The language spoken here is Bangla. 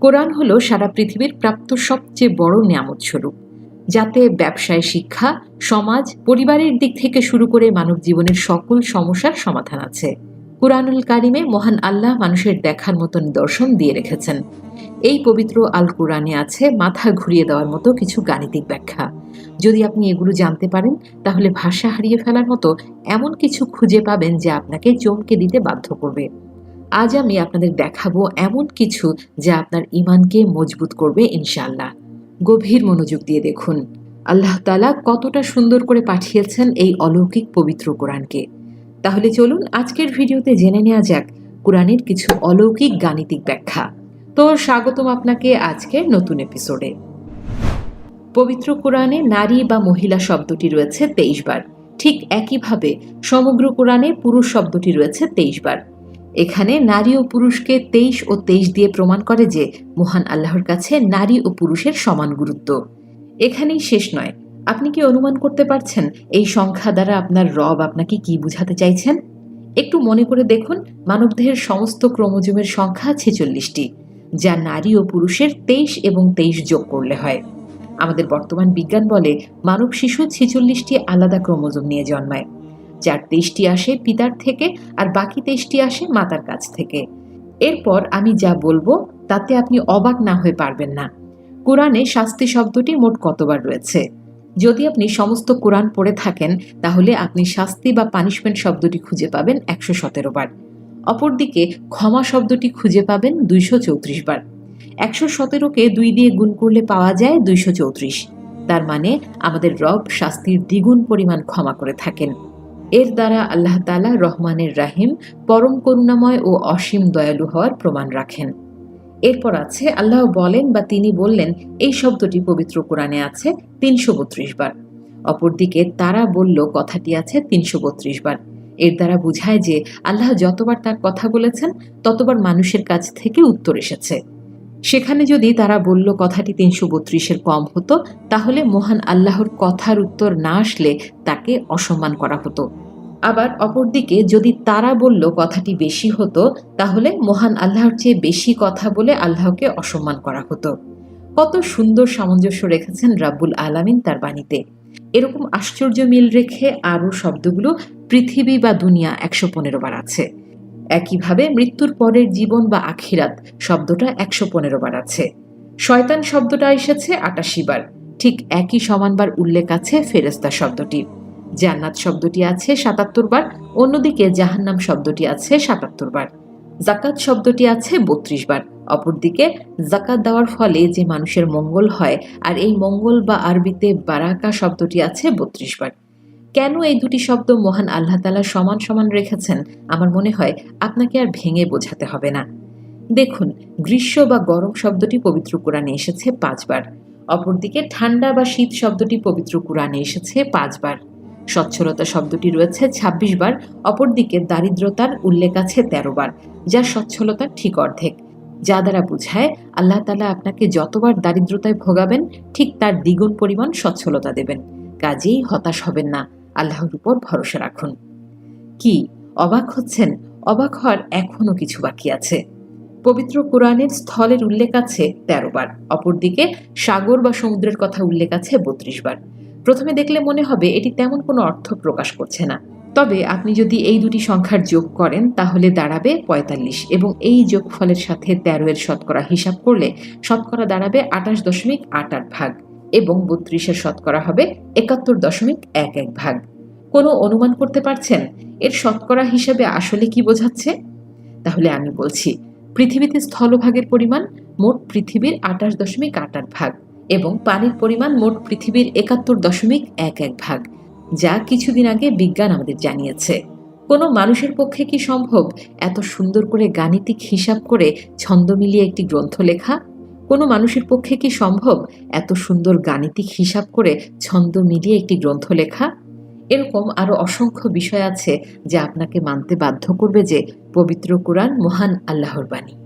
কোরআন হল সারা পৃথিবীর প্রাপ্ত সবচেয়ে বড় নিয়ামত স্বরূপ, যাতে ব্যবসায় শিক্ষা, সমাজ, পরিবারের দিক থেকে শুরু করে মানব জীবনের সকল সমস্যার সমাধান আছে। কোরআনুল কারিমে মহান আল্লাহ মানুষের দেখার মতো নিদর্শন দিয়ে রেখেছেন। এই পবিত্র আল কোরআনে আছে মাথা ঘুরিয়ে দেওয়ার মতো কিছু গাণিতিক ব্যাখ্যা। যদি আপনি এগুলো জানতে পারেন, তাহলে ভাষা হারিয়ে ফেলার মতো এমন কিছু খুঁজে পাবেন যা আপনাকে চমকে দিতে বাধ্য করবে। আজ আমি আপনাদের দেখাবো এমন কিছু যা আপনার ইমানকে মজবুত করবে ইনশাল্লাহ গভীর মনোযোগ দিয়ে দেখুন। আল্লাহ তালা কতটা সুন্দর করে পাঠিয়েছেন এই অলৌকিক পবিত্র কোরআনকে। তাহলে চলুন আজকের ভিডিওতে জেনে নেওয়া যাক কোরআনের কিছু অলৌকিক গাণিতিক ব্যাখ্যা। তো স্বাগতম আপনাকে আজকের নতুন এপিসোডে। পবিত্র কোরআনে নারী বা মহিলা শব্দটি রয়েছে তেইশ বার। ঠিক একইভাবে সমগ্র কোরআনে পুরুষ শব্দটি রয়েছে তেইশ বার। এখানে নারী ও পুরুষকে তেইশ ও তেইশ দিয়ে প্রমাণ করে যে মহান আল্লাহর কাছে নারী ও পুরুষের সমান গুরুত্ব। এখানেই শেষ নয়। আপনি কি অনুমান করতে পারছেন এই সংখ্যা দ্বারা আপনার রব আপনাকে কি বুঝাতে চাইছেন? একটু মনে করে দেখুন, মানবদেহের সমস্ত ক্রোমোজোমের সংখ্যা ছেচল্লিশটি, যা নারী ও পুরুষের তেইশ এবং তেইশ যোগ করলে হয়। আমাদের বর্তমান বিজ্ঞান বলে মানব শিশু ছেচল্লিশটি আলাদা ক্রোমোজোম নিয়ে জন্মায়। যার তেইশটি আসে পিতার থেকে আর বাকি তেইশটি আসে মাতার কাছ থেকে। এরপর আমি যা বলব, তাতে আপনি অবাক না হয়ে পারবেন না। কোরআনে শাস্তি শব্দটি মোট কতবার রয়েছে? যদি আপনি সমস্ত কোরআন পড়ে থাকেন, তাহলে আপনি শাস্তি বা পানিশমেন্ট শব্দটি খুঁজে পাবেন একশো সতেরো বার। অপরদিকে ক্ষমা শব্দটি খুঁজে পাবেন দুইশো চৌত্রিশ বার। একশো সতেরোকে দুই দিয়ে গুণ করলে পাওয়া যায় দুইশো চৌত্রিশ। তার মানে আমাদের রব শাস্তির দ্বিগুণ পরিমাণ ক্ষমা করে থাকেন। এর দ্বারা আল্লাহ তালা রহমানের রাহিম, পরম করুণাময় ও অসীম দয়ালু হওয়ার প্রমাণ রাখেন। এরপর আছে, আল্লাহ বলেন বা তিনি বললেন, এই শব্দটি পবিত্র কোরআনে আছে তিনশো বত্রিশ বার। অপরদিকে তারা বলল, কথাটি আছে তিনশো বত্রিশ বার। এর দ্বারা বুঝায় যে, আল্লাহ যতবার তার কথা বলেছেন, ততবার মানুষের কাছ থেকে উত্তর এসেছে। সেখানে যদি তারা বলল, কথাটি তিনশো বত্রিশের কম হতো, তাহলে মহান আল্লাহর কথার উত্তর না আসলে তাকে অসম্মান করা হতো। আবার অপরদিকে যদি তারা বলল কথাটি বেশি হতো, তাহলে মহান আল্লাহর চেয়ে বেশি কথা বলে আল্লাহকে অসম্মান করা হতো। কত সুন্দর সামঞ্জস্য রেখেছেন রাব্বুল আলামিন তার বাণীতে। এরকম আশ্চর্য মিল রেখে আরও শব্দগুলো পৃথিবী বা দুনিয়া একশো পনেরো বার আছে। একইভাবে মৃত্যুর পরের জীবন বা আখিরাত শব্দটা একশো পনেরো বার আছে। শয়তান শব্দটা এসেছে আটাশি বার। ঠিক একই সমানবার উল্লেখ আছে ফেরেস্তা শব্দটি জান্নাত শব্দটি আছে সাতাত্তর বার, অন্যদিকে জাহান্নাম শব্দটি আছে সাতাত্তর বার। জাকাত শব্দটি আছে বত্রিশ বার, অপরদিকে জাকাত দেওয়ার ফলে যে মানুষের মঙ্গল হয়, আর এই মঙ্গল বা আরবিতে বারাকা শব্দটি আছে বত্রিশ বার। কেন এই দুটি শব্দ মহান আল্লাহ তালা সমান সমান রেখেছেন? আমার মনে হয় আপনাকে আর ভেঙে বোঝাতে হবে না। দেখুন, গ্রীষ্ম বা গরম শব্দটি পবিত্র কোরআনে এসেছে পাঁচবার অপরদিকে ঠান্ডা বা শীত শব্দটি পবিত্র কোরআনে এসেছে পাঁচবার সচ্ছলতা শব্দটি রয়েছে ২৬ বার, অপরদিকে দারিদ্রতার উল্লেখ আছে ১৩ বার, যা সচ্ছলতার ঠিক অর্ধেক। যা দ্বারা বুঝায়, আল্লাহ তালা আপনাকে যতবার দারিদ্রতায় ভোগাবেন, ঠিক তার দ্বিগুণ পরিমাণ সচ্ছলতা দেবেন। কাজেই হতাশ হবেন না, আল্লাহর উপর ভরসা রাখুন। কি? অবাক হচ্ছেন? অবাক হওয়ার এখনও কিছু বাকি আছে। পবিত্র কোরআনের স্থলের উল্লেখ আছে তেরো বার, অপরদিকে সাগর বা সমুদ্রের কথা উল্লেখ আছে বত্রিশ বার। প্রথমে দেখলে মনে হবে এটি তেমন কোনো অর্থ প্রকাশ করছে না। তবে আপনি যদি এই দুটি সংখ্যার যোগ করেন, তাহলে দাঁড়াবে পঁয়তাল্লিশ এবং এই যোগফলের সাথে তেরো এর শতকরা হিসাব করলে শতকরা দাঁড়াবে আঠাশ দশমিক আট আট ভাগ এবং বত্রিশের শতকরা হবে একাত্তর দশমিক এক এক ভাগ। কোনো অনুমান করতে পারছেন? এর শতকরা হিসাবে আসলে কি বোঝাচ্ছে? তাহলে আমি বলছি, পৃথিবীতে স্থলভাগের পরিমাণ মোট পৃথিবীর আঠাশ দশমিক আট আট ভাগ। এবং পানির পরিমাণ মোট পৃথিবীর একাত্তর দশমিক এক এক ভাগ, যা কিছুদিন আগে বিজ্ঞান আমাদের জানিয়েছে। কোনো মানুষের পক্ষে কি সম্ভব এত সুন্দর করে গাণিতিক হিসাব করে ছন্দ মিলিয়ে একটি গ্রন্থ লেখা? কোনো মানুষের পক্ষে কি সম্ভব এত সুন্দর গাণিতিক হিসাব করে ছন্দ মিলিয়ে একটি গ্রন্থ লেখা? এরকম আরও অসংখ্য বিষয় আছে যা আপনাকে মানতে বাধ্য করবে যে পবিত্র কোরআন মহান আল্লাহর বাণী।